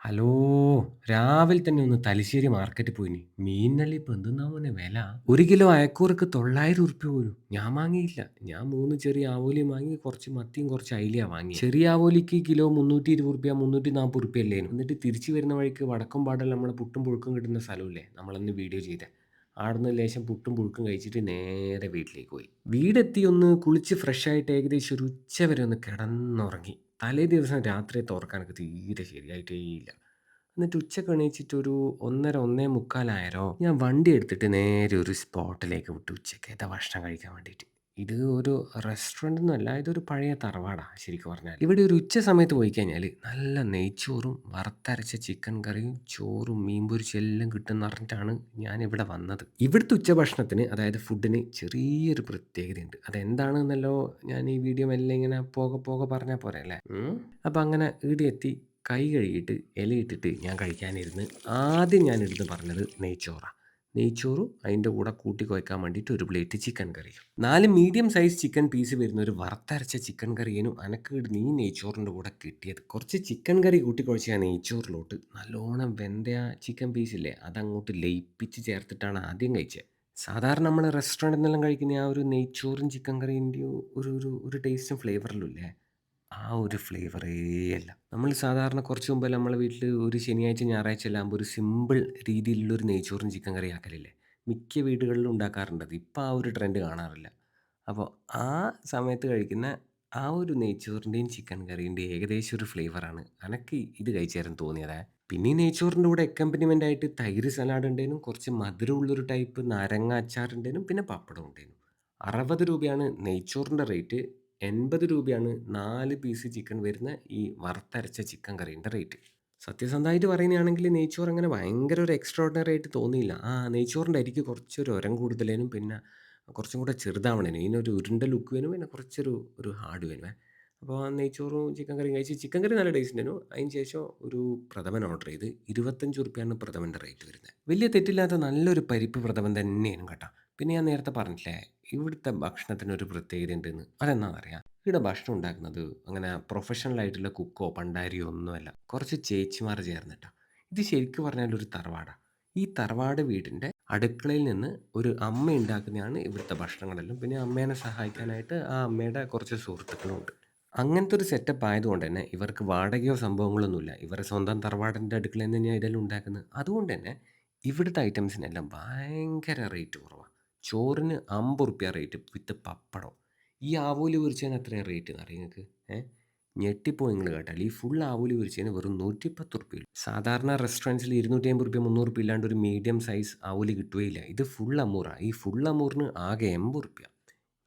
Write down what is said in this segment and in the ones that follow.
Hello! രാവിലെ തന്നെ ഒന്ന് തലശ്ശേരി മാർക്കറ്റിൽ പോയിനി. മീനിനെല്ലാം ഇപ്പൊ എന്തെന്നാ മോനെ വെല. 1 കിലോ അയക്കൂറക്ക് തൊള്ളായിരം ഉറുപ്പിക പോലും. ഞാൻ വാങ്ങിയില്ല. ഞാൻ മൂന്ന് ചെറിയ ആവോലിയും വാങ്ങി, കുറച്ച് മത്തിയും കുറച്ച് അയിലിയ വാങ്ങിയെ. ചെറിയ ആവോലിക്ക് കിലോ 320 ഉറുപ്പിക, 340 ഉറുപ്പിക അല്ലേനു. എന്നിട്ട് തിരിച്ചു വരുന്ന വഴിക്ക് വടക്കുംപാടെല്ലാം നമ്മളെ പുട്ടും പുഴുക്കും കിട്ടുന്ന സ്ഥലമില്ലേ, നമ്മളന്ന് വീഡിയോ ചെയ്തെ. ആട്ന്ന് ലേശം പുട്ടും പുഴുക്കും കഴിച്ചിട്ട് നേരെ വീട്ടിലേക്ക് പോയി. വീടെത്തി ഒന്ന് കുളിച്ച് ഫ്രഷായിട്ട് ഏകദേശം ഒരു ഉച്ച വരെ ഒന്ന് കിടന്നുറങ്ങി. തലേ ദിവസം രാത്രി തുറക്കാനൊക്കെ തീരെ ശരിയായിട്ടേ ഇല്ല. എന്നിട്ട് ഉച്ചയ്ക്ക് എണീച്ചിട്ട് ഒരു 1:30 1:45 ആയേരോ ഞാൻ വണ്ടി എടുത്തിട്ട് നേരെ ഒരു സ്പോട്ടിലേക്ക് വിട്ടു ഉച്ചക്കത്തെ ഭക്ഷണം കഴിക്കാൻ വേണ്ടിയിട്ട്. ഇത് ഒരു റെസ്റ്റോറന്റ് ഒന്നുമല്ല ഇതൊരു പഴയ തറവാടാ ശരിക്കും പറഞ്ഞാൽ. ഇവിടെ ഒരു ഉച്ച സമയത്ത് പോയി കഴിഞ്ഞാൽ നല്ല നെയ്ച്ചോറും, വറുത്തരച്ച ചിക്കൻ കറിയും, ചോറും, മീൻ പൊരിച്ചും എല്ലാം കിട്ടുമെന്ന് പറഞ്ഞിട്ടാണ് ഞാൻ ഇവിടെ വന്നത്. ഇവിടുത്തെ ഉച്ചഭക്ഷണത്തിന് അതായത് ഫുഡിന് ചെറിയൊരു പ്രത്യേകതയുണ്ട്. അതെന്താണെന്നല്ലോ ഞാൻ ഈ വീഡിയോ എല്ലാം ഇങ്ങനെ പോകെ പോകെ പറഞ്ഞാൽ പോരെ അല്ലേ അപ്പം അങ്ങനെ ഈടെ എത്തി കൈ കഴുകിയിട്ട് ഇലയിട്ടിട്ട് ഞാൻ കഴിക്കാനിരുന്ന് ആദ്യം എടുത്ത് പറഞ്ഞത് നെയ്ച്ചോറാ. നെയ്ച്ചോറും അതിന്റെ കൂടെ കൂട്ടി കുഴക്കാൻ വേണ്ടിയിട്ട് ഒരു പ്ലേറ്റ് ചിക്കൻ കറിയും. നാല് മീഡിയം സൈസ് ചിക്കൻ പീസ് വരുന്ന ഒരു വറുത്തരച്ച ചിക്കൻ കറിയേനും അനക്കീട് നീ നെയ്ച്ചോറിന്റെ കൂടെ കിട്ടിയത്. കുറച്ച് ചിക്കൻ കറി കൂട്ടി കുഴച്ച ആ നെയ്ച്ചോറിലോട്ട് നല്ലോണം വെന്ത ചിക്കൻ പീസില്ലേ അതങ്ങോട്ട് ലയിപ്പിച്ച് ചേർത്തിട്ടാണ് ആദ്യം കഴിച്ചത് സാധാരണ നമ്മൾ റെസ്റ്റോറന്റിൽ നിന്നെല്ലാം കഴിക്കുന്ന ആ ഒരു നെയ്ച്ചോറും ചിക്കൻ കറീന്റെയും ഒരു ഒരു ഒരു ടേസ്റ്റും ഫ്ലേവറിലും ഇല്ലേ, ആ ഒരു ഫ്ലേവറേ അല്ല. നമ്മൾ സാധാരണ കുറച്ച് മുമ്പ് നമ്മളെ വീട്ടിൽ ഒരു ശനിയാഴ്ച ഞായറാഴ്ച എല്ലാം ആകുമ്പോൾ ഒരു സിമ്പിൾ രീതിയിലുള്ള ഒരു നെയ്ച്ചോറും ചിക്കൻ കറി ആക്കലില്ലേ. മിക്ക വീടുകളിലും ഉണ്ടാക്കാറുണ്ട് അത്. ഇപ്പൊ ആ ഒരു ട്രെൻഡ് കാണാറില്ല. അപ്പോൾ ആ സമയത്ത് കഴിക്കുന്ന ആ ഒരു നെയ്ച്ചോറിന്റെയും ചിക്കൻ കറീന്റെയും ഏകദേശം ഒരു ഫ്ലേവറാണ് അനക്ക് ഇത് കഴിച്ചേരാൻ തോന്നിയതേ. പിന്നെ ഈ നെയ്ച്ചോറിന്റെ കൂടെ അക്കമ്പനിമെന്റ് ആയിട്ട് തൈര് സലാഡ് ഉണ്ടേനും, കുറച്ച് മധുരമുള്ളൊരു ടൈപ്പ് നാരങ്ങ അച്ചാർ ഉണ്ടേനും, പിന്നെ പപ്പടം ഉണ്ടേനും. 60 രൂപയാണ് നെയ്ച്ചോറിന്റെ റേറ്റ്. 80 രൂപയാണ് നാല് പീസ് ചിക്കൻ വരുന്ന ഈ വറുത്തരച്ച ചിക്കൻ കറീന്റെ റേറ്റ്. സത്യസന്ധമായിട്ട് പറയുകയാണെങ്കിൽ നെയ്ച്ചോറ് അങ്ങനെ ഭയങ്കര ഒരു എക്സ്ട്രാordinary ആയിട്ട് തോന്നിയില്ല. ആ നെയ്ച്ചോറിന്റെ അരിക്ക് കുറച്ചൊരു ഉരം കൂടുതലേനും പിന്നെ കുറച്ചും കൂടെ ചെറുതാവണേനും. ഇതിനൊരു ഉരുണ്ട ലുക്ക് വേനും പിന്നെ കുറച്ചൊരു ഒരു ഹാർഡ് വേനുവേ. അപ്പോൾ നെയ്ച്ചോറും ചിക്കൻ കറിയും കഴിച്ച് ചിക്കൻ കറി നല്ല ടേസ്റ്റ് ഉണ്ടായിരുന്നു. അതിന് ശേഷം ഒരു പ്രഥമൻ ഓർഡർ ചെയ്ത് ഇരുപത്തഞ്ച് റുപ്യാണ് പ്രഥമന്റെ റേറ്റ് വരുന്നത്. വലിയ തെറ്റില്ലാത്ത നല്ലൊരു പരിപ്പ് പ്രഥമൻ തന്നെയാണ് കേട്ടോ. പിന്നെ ഞാൻ നേരത്തെ പറഞ്ഞില്ലേ ഇവിടുത്തെ പ്രത്യേകത ഉണ്ടെന്ന്. അറിയാം ഇവിടെ ഭക്ഷണം ഉണ്ടാക്കുന്നത് അങ്ങനെ പ്രൊഫഷണൽ ആയിട്ടുള്ള കുക്കോ പണ്ടാരിയോ ഒന്നുമല്ല. കുറച്ച് ചേച്ചിമാർ ചേർന്നിട്ടാ. ഇത് ശരിക്കും പറഞ്ഞാൽ ഒരു തറവാടാ. ഈ തറവാട് വീടിന്റെ അടുക്കളയിൽ നിന്ന് ഒരു അമ്മ ഉണ്ടാക്കുന്നതാണ് ഇവിടുത്തെ ഭക്ഷണങ്ങളെല്ലാം. പിന്നെ അമ്മേനെ സഹായിക്കാനായിട്ട് ആ അമ്മയുടെ കുറച്ച് സുഹൃത്തുക്കളും ഉണ്ട്. അങ്ങനത്തെ ഒരു സെറ്റപ്പ് ആയതുകൊണ്ട് തന്നെ ഇവർക്ക് വാടകയോ സംഭവങ്ങളൊന്നുമില്ല. ഇവരുടെ സ്വന്തം തറവാടിന്റെ അടുക്കളയിൽ നിന്ന് തന്നെയാണ് ഇതെല്ലാം ഉണ്ടാക്കുന്നത്. അതുകൊണ്ട് തന്നെ ഇവിടുത്തെ ഐറ്റംസിനെല്ലാം ഭയങ്കര റേറ്റ് കുറവാ. ചോറിന് അമ്പത് റുപ്യ റേറ്റ് വിത്ത് പപ്പടം. ഈ ആവോലി പൊരിച്ചതിന് എത്രയാ റേറ്റ് എന്നറിയോ നിങ്ങൾക്ക്? ഏ ഞെട്ടിപ്പോൾ നിങ്ങൾ കേട്ടാൽ. ഈ ഫുൾ ആവോലി പൊരിച്ചതിന് വെറും 110 റുപ്യ സാധാരണ റെസ്റ്റോറന്റ്സിൽ 250 ഉറുപ്പിക 300 ഉറുപ്പിക ഇല്ലാണ്ട് ഒരു മീഡിയം സൈസ് ആവോലി കിട്ടുകയില്ല. ഇത് ഫുൾ അമൂറാണ് ഈ ഫുൾ അമൂറിന് ആകെ 80 ഉറുപ്പിക.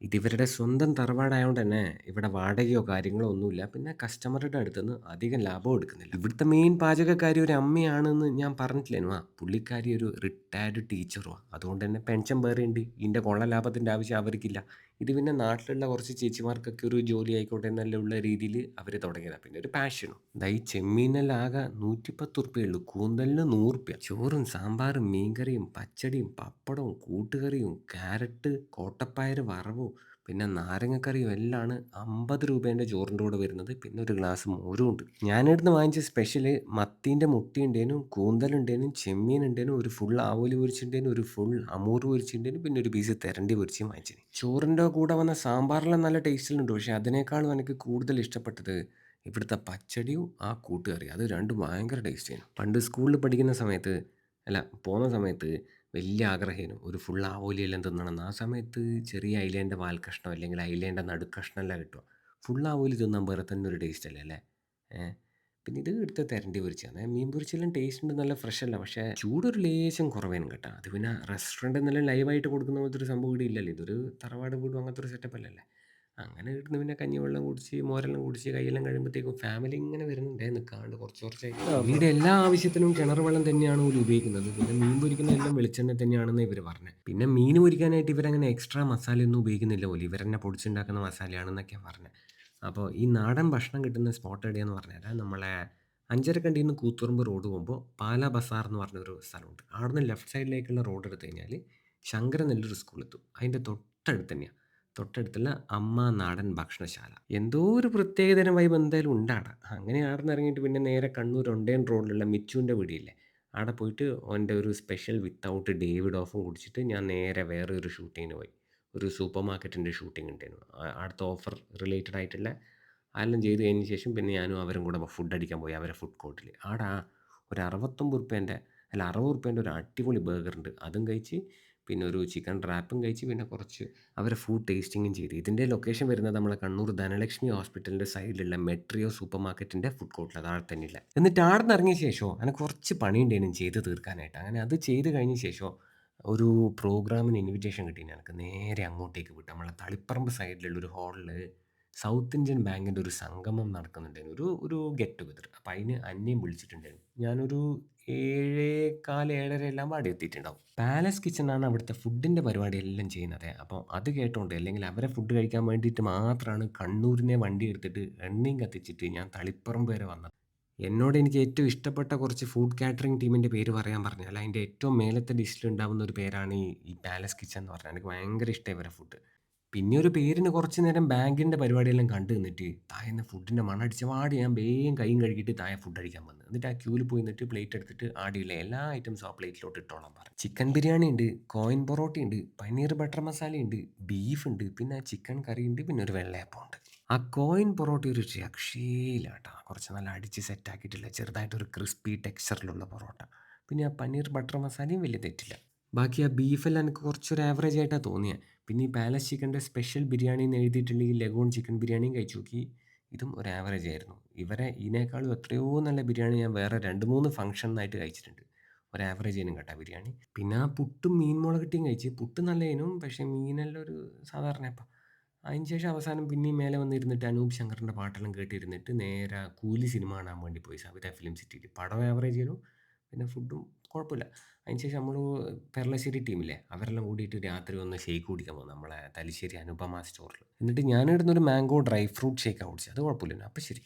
ഇത് ഇവരുടെ സ്വന്തം തറവാടായതുകൊണ്ട് തന്നെ ഇവിടെ വാടകയോ കാര്യങ്ങളോ ഒന്നുമില്ല. പിന്നെ കസ്റ്റമറുടെ അടുത്തുനിന്ന് അധികം ലാഭം എടുക്കുന്നില്ല. ഇവിടുത്തെ മെയിൻ പാചകക്കാരി ഒരു അമ്മയാണെന്ന് ഞാൻ പറഞ്ഞിട്ടില്ലേനു ആ പുള്ളിക്കാരി ഒരു റിട്ടയർഡ് ടീച്ചറുമാണ് അതുകൊണ്ട് തന്നെ പെൻഷൻ വേറെയുണ്ട്. ഇതിന്റെ കൊള്ള ലാഭത്തിന്റെ ആവശ്യം അവർക്കില്ല. ഇത് പിന്നെ നാട്ടിലുള്ള കുറച്ച് ചേച്ചിമാർക്കൊക്കെ ഒരു ജോലി ആയിക്കോട്ടെ എന്നുള്ള രീതിയിൽ അവർ തുടങ്ങിയതാണ് പിന്നെ ഒരു പാഷനും. ദാ ഈ ചെമ്മീനെല്ലാം ആകെ 110 ഉറുപ്പികയേ ഉള്ളൂ. കൂന്തലിന് 100 ഉറുപ്പിക. ചോറും സാമ്പാറും മീൻകറിയും പച്ചടിയും പപ്പടവും കൂട്ടുകറിയും ക്യാരറ്റ് കോട്ടപ്പയർ വറവും പിന്നെ നാരങ്ങക്കറിയും എല്ലാമാണ് 50 രൂപേന്റെ ചോറിന്റെ കൂടെ വരുന്നത്. പിന്നെ ഒരു ഗ്ലാസ് മോരും ഉണ്ട്. ഞാൻ ഇവിടുന്ന് വാങ്ങിച്ച സ്പെഷ്യൽ മത്തീന്റെ മുട്ടി ഉണ്ടേനും, കൂന്തലുണ്ടേനും ചെമ്മീൻ ഉണ്ടേനും, ഒരു ഫുൾ ആവോലി പൊരിച്ചിട്ടുണ്ടേനും ഒരു ഫുൾ അമൂർ പൊരിച്ചിട്ടുണ്ടേനും പിന്നെ ഒരു പീസ് തെരണ്ടി പൊരിച്ചും വാങ്ങിച്ചത് ചോറിന്റെ കൂടെ വന്ന സാമ്പാറെല്ലാം നല്ല ടേസ്റ്റിലുണ്ട്. പക്ഷേ അതിനേക്കാളും എനിക്ക് കൂടുതൽ ഇഷ്ടപ്പെട്ടത് ഇവിടുത്തെ പച്ചടിയും ആ കൂട്ടുകറിയും. അത് രണ്ടും ഭയങ്കര ടേസ്റ്റിയാണ്. പണ്ട് സ്കൂളിൽ പഠിക്കുന്ന സമയത്ത് അല്ല പോകുന്ന സമയത്ത് വലിയ ആഗ്രഹമായിരുന്നു ഒരു ഫുൾ ആവോലിയെല്ലാം തിന്നണമെന്ന്. ആ സമയത്ത് ചെറിയ അയിലേന്റെ വാൽക്കഷ്ണം കഷ്ണം അല്ലെങ്കിൽ അയിലേന്റെ നടുക്കഷ്ണം എല്ലാം കിട്ടുക. ഫുൾ ആവോലി തിന്നാൻ വേറെ തന്നെ ഒരു ടേസ്റ്റ് അല്ലേ അല്ലേ. പിന്നെ ഇത് എടുത്ത തരണ്ടി പൊരിച്ചാണ് മീൻ പൊരിച്ചെല്ലാം ടേസ്റ്റ് ഉണ്ട് നല്ല ഫ്രഷ് അല്ല. പക്ഷേ ചൂടൊരു ലേശം കുറവേനും കേട്ടോ. അത് പിന്നെ റെസ്റ്റോറന്റ് നല്ല ലൈവായിട്ട് കൊടുക്കുന്ന പോലത്തെ ഒരു സംഭവം ഇവിടെ ഇല്ലല്ലോ. ഇതൊരു തറവാട് വീടും അങ്ങനത്തെ ഒരു സെറ്റപ്പ് അല്ലല്ലേ. അങ്ങനെ കിട്ടുന്ന പിന്നെ കഞ്ഞിവെള്ളം കുടിച്ച് മോരെല്ലാം കുടിച്ച് കൈയെല്ലാം കഴിയുമ്പോഴത്തേക്കും ഫാമിലി ഇങ്ങനെ വരുന്നുണ്ടേ നിൽക്കാണ്ട് കുറച്ച് കുറച്ചായിട്ട്. വീട് എല്ലാ ആവശ്യത്തിനും കിണർ വെള്ളം തന്നെയാണ് ഇവർ ഉപയോഗിക്കുന്നത്. പിന്നെ മീൻ പൊരിക്കുന്ന എല്ലാം വെളിച്ചെണ്ണ തന്നെയാണെന്ന് ഇവർ പറഞ്ഞത്. പിന്നെ മീൻ പൊരിക്കാനായിട്ട് ഇവരങ്ങനെ എക്സ്ട്രാ മസാലയൊന്നും ഉപയോഗിക്കുന്നില്ല പോലും. ഇവർ തന്നെ പൊടിച്ചുണ്ടാക്കുന്ന മസാലയാണെന്നൊക്കെയാണ് പറഞ്ഞത്. അപ്പോൾ ഈ നാടൻ ഭക്ഷണം കിട്ടുന്ന സ്പോട്ട് എവിടെയാന്ന് പറഞ്ഞാൽ നമ്മളെ അഞ്ചരക്കണ്ടിയിൽ നിന്ന് കൂത്തുറുമ്പ് റോഡ് പോകുമ്പോൾ പാല ബസാർ എന്ന് പറഞ്ഞൊരു സ്ഥലമുണ്ട്. അവിടുന്ന് ലെഫ്റ്റ് സൈഡിലേക്കുള്ള റോഡ് എടുത്തു കഴിഞ്ഞാൽ ശങ്കരൻ നല്ലൊരു സ്കൂൾ എത്തും. അതിന്റെ തൊട്ടടുത്ത് തന്നെയാണ്. തൊട്ടടുത്തുള്ള അമ്മ നാടൻ ഭക്ഷണശാല. എന്തോ ഒരു പ്രത്യേകതരം വൈബ് എന്തായാലും ഉണ്ടാടാ അങ്ങനെ ആട്ന്ന് ഇറങ്ങിയിട്ട് പിന്നെ നേരെ കണ്ണൂർ ഒണ്ടേൻ റോഡിലുള്ള മിച്ചുവിന്റെ പീടിയയില്ലേ, ആടെ പോയിട്ട് ഓന്റെ ഒരു സ്പെഷ്യൽ വിത്തൗട്ട് ഡേവിഡ് ഓഫും കുടിച്ചിട്ട് ഞാൻ നേരെ വേറെ ഒരു ഷൂട്ടിങ്ങിന് പോയി. ഒരു സൂപ്പർ മാർക്കറ്റിന്റെ ഷൂട്ടിംഗ് ഉണ്ടായിരുന്നു. ആ ആടത്തെ ഓഫർ റിലേറ്റഡ് ആയിട്ടുള്ള അതെല്ലാം ചെയ്ത് കഴിഞ്ഞ ശേഷം പിന്നെ ഞാനും അവരും കൂടെ ഫുഡ് അടിക്കാൻ പോയി അവരെ ഫുഡ് കോർട്ടിൽ. ആടാ ഒരു 69 അല്ല 60 ഒരു അടിപൊളി ബർഗർ ഉണ്ട്. അതും കഴിച്ച് പിന്നെ ഒരു ചിക്കൻ റാപ്പും കഴിച്ച് പിന്നെ കുറച്ച് അവരെ ഫുഡ് ടേസ്റ്റിങ്ങും ചെയ്തു ഇതിന്റെ ലൊക്കേഷൻ വരുന്നത് നമ്മളെ കണ്ണൂർ ധനലക്ഷ്മി ഹോസ്പിറ്റലിന്റെ സൈഡിലുള്ള മെട്രിയോ സൂപ്പർ മാർക്കറ്റിന്റെ ഫുഡ് കോർട്ടിൽ താഴെ തന്നെയില്ല എന്നിട്ട് ആട്ന്ന് ഇറങ്ങിയ ശേഷം അങ്ങനെ കുറച്ച് പണിയുണ്ടായിരുന്നു ചെയ്ത് തീർക്കാനായിട്ട്. അങ്ങനെ അത് ചെയ്ത് കഴിഞ്ഞ ശേഷം ഒരു പ്രോഗ്രാമിന് ഇൻവിറ്റേഷൻ കിട്ടി എനിക്ക്. നേരെ അങ്ങോട്ടേക്ക് വിട്ടു. നമ്മളെ തളിപ്പറമ്പ് സൈഡിലുള്ള ഒരു ഹാളിൽ സൗത്ത് ഇന്ത്യൻ ബാങ്കിന്റെ ഒരു സംഗമം നടക്കുന്നുണ്ടായിരുന്നു. ഒരു ഒരു ഗെറ്റ് ടുഗദർ. അപ്പോൾ അതിന് എന്നെയും വിളിച്ചിട്ടുണ്ടായിരുന്നു. ഞാനൊരു 7:15 7:30 എല്ലാം അവിടെ എത്തിയിട്ടുണ്ടാവും. പാലസ് കിച്ചണാണ് അവിടുത്തെ ഫുഡിന്റെ പരിപാടി എല്ലാം ചെയ്യുന്നത്. അപ്പോൾ അത് കേട്ടോണ്ട് അല്ലെങ്കിൽ അവരെ ഫുഡ് കഴിക്കാൻ വേണ്ടിയിട്ട് മാത്രമാണ് കണ്ണൂരിനെ വണ്ടി എടുത്തിട്ട് എണ്ണയും കത്തിച്ചിട്ട് ഞാൻ തളിപ്പറമ്പ് വരെ വന്നത്. എന്നോട് എനിക്ക് ഏറ്റവും ഇഷ്ടപ്പെട്ട കുറച്ച് ഫുഡ് കാറ്ററിംഗ് ടീമിന്റെ പേര് പറയാൻ പറഞ്ഞാൽ അതിന്റെ ഏറ്റവും മേലത്തെ ഉണ്ടാവുന്ന ഒരു പേരാണ് ഈ പാലസ് കിച്ചൺ എന്ന് പറഞ്ഞാൽ. എനിക്ക് ഭയങ്കര ഇഷ്ടമായി ഇവരെ ഫുഡ്. പിന്നെ ഒരു പേരിന് കുറച്ച് നേരം ബാങ്കിന്റെ പരിപാടിയെല്ലാം കണ്ട് നിന്നിട്ട് താഴേന്ന് ഫുഡിന്റെ മണടിച്ച് അടിച്ചപാട് ഞാൻ വേഗം കൈയും കഴുകിയിട്ട് താഴെ ഫുഡ് അടിക്കാൻ വന്നു. എന്നിട്ട് ആ ക്യൂവിൽ പോയി നിന്നിട്ട് പ്ലേറ്റ് എടുത്തിട്ട് ആടിയുള്ള എല്ലാ ഐറ്റംസും ആ പ്ലേറ്റിലോട്ട് ഇട്ടോളാൻ പറഞ്ഞു. ചിക്കൻ ബിരിയാണി ഉണ്ട്, കോയിൻ പൊറോട്ട ഉണ്ട്, പനീർ ബട്ടർ മസാല ഉണ്ട്, ബീഫ് ഉണ്ട്, പിന്നെ ചിക്കൻ കറി ഉണ്ട്, പിന്നെ ഒരു വെള്ളയപ്പം ഉണ്ട്. ആ കോയിൻ പൊറോട്ട ഒരു രക്ഷയിലാട്ടാ കുറച്ച് നല്ല അടിച്ച് സെറ്റാക്കിയിട്ടില്ല ചെറുതായിട്ടൊരു ക്രിസ്പി ടെക്സ്ചറിലുള്ള പൊറോട്ട. പിന്നെ ആ പനീർ ബട്ടർ മസാലയും വലിയ തെറ്റില്ല. ബാക്കി ആ ബീഫെല്ലാം എനിക്ക് കുറച്ചൊരു ആവറേജ് ആയിട്ടാണ് തോന്നിയത്. പിന്നെ ഈ പാലസ് ചിക്കന്റെ സ്പെഷ്യൽ ബിരിയാണി എന്ന് എഴുതിയിട്ടുണ്ടെങ്കിൽ ലഗോൺ ചിക്കൻ ബിരിയാണിയും കഴിച്ചു നോക്കി. ഇതും ഒരു ആവറേജ് ആയിരുന്നു. ഇവരെ ഇതിനേക്കാളും എത്രയോ നല്ല ബിരിയാണി ഞാൻ വേറെ 2, 3 ഫംഗ്ഷനിലായിട്ട് കഴിച്ചിട്ടുണ്ട്. ഒരു ആവറേജ് ആയിരുന്നു കേട്ടോ ബിരിയാണി. പിന്നെ ആ പുട്ടും മീൻ മുളകിട്ടയും കഴിച്ച്. പുട്ട് നല്ലതിനും പക്ഷേ മീനെല്ലാം ഒരു സാധാരണ അപ്പം അതിന് ശേഷം അവസാനം പിന്നെയും മേലെ വന്നിരുന്നിട്ട് അനൂപ് ശങ്കറിന്റെ പാട്ടെല്ലാം കേട്ടിരുന്നിട്ട് നേരെ കൂലി സിനിമ കാണാൻ വേണ്ടി പോയി സവിത ഫിലിം സിറ്റിയിൽ. പടം ആവറേജ് ചെയ്തു പിന്നെ ഫുഡും കുഴപ്പമില്ല. അതിന് ശേഷം നമ്മൾ പെർളശ്ശേരി ടീമില്ലേ അവരെല്ലാം കൂടിയിട്ട് രാത്രി ഒന്ന് ഷേക്ക് കുടിക്കാൻ പോകുന്നു. നമ്മളെ തലശ്ശേരി അനുപമ സ്റ്റോറിൽ. എന്നിട്ട് ഞാനിടുന്നൊരു മാംഗോ ഡ്രൈ ഫ്രൂട്ട് ഷേക്കാണ് കുടിച്ചത്. അത് കുഴപ്പമില്ല അപ്പോൾ ശരി.